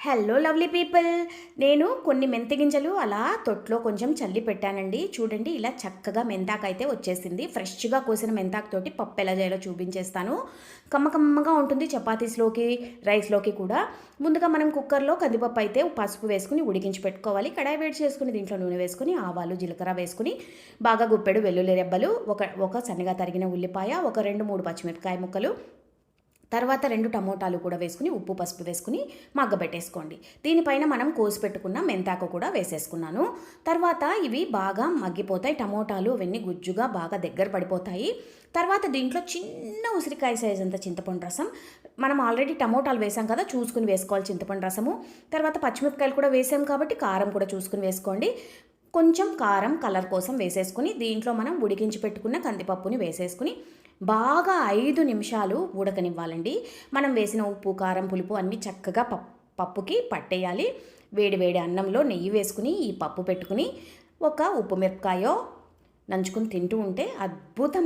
Hello lovely people నేను కొన్ని మెంతి గింజలు అలా తొట్లో కొంచెం చల్లి పెట్టానండి. చూడండి ఇలా చక్కగా మెంతాకు అయితే వచ్చేసింది. ఫ్రెష్గా కోసిన మెంతాకు తోటి పప్పు ఎలా చేయాలో చూపించేస్తాను. కమ్మకమ్మగా ఉంటుంది చపాతీస్లోకి రైస్లోకి కూడా. ముందుగా మనం కుక్కర్లో కందిపప్పు అయితే పసుపు వేసుకుని ఉడికించి పెట్టుకోవాలి. కడాయి వేడి చేసుకుని దీంట్లో నూనె వేసుకుని ఆవాలు జీలకర్ర వేసుకుని బాగా గుప్పెడు వెల్లుల్లి రెబ్బలు ఒక ఒక సన్నగా తరిగిన ఉల్లిపాయ ఒక రెండు మూడు పచ్చిమిరపకాయ ముక్కలు తర్వాత రెండు టమోటాలు కూడా వేసుకుని ఉప్పు పసుపు వేసుకుని మగ్గబెట్టేసుకోండి. దీనిపైన మనం కోసి పెట్టుకున్న మెంతాకు కూడా వేసేసుకున్నాను. తర్వాత ఇవి బాగా మగ్గిపోతాయి. టమోటాలు అవన్నీ గుజ్జుగా బాగా దగ్గర పడిపోతాయి. తర్వాత దీంట్లో చిన్న ఉసిరికాయ సైజ్ అంత చింతపండు రసం. మనం ఆల్రెడీ టమోటాలు వేసాం కదా చూసుకుని వేసుకోవాలి చింతపండు రసము. తర్వాత పచ్చిమిరపకాయలు కూడా వేసాం కాబట్టి కారం కూడా చూసుకుని వేసుకోండి. కొంచెం కారం కలర్ కోసం వేసేసుకుని దీంట్లో మనం ఉడికించి పెట్టుకున్న కందిపప్పుని వేసేసుకుని బాగా ఐదు నిమిషాలు ఉడకనివ్వాలండి. మనం వేసిన ఉప్పు కారం పులుపు అన్నీ చక్కగా పప్పుకి పట్టేయాలి. వేడి వేడి అన్నంలో నెయ్యి వేసుకుని ఈ పప్పు పెట్టుకుని ఒక ఉప్పు మిరపకాయో నంచుకుని తింటూ ఉంటే అద్భుతం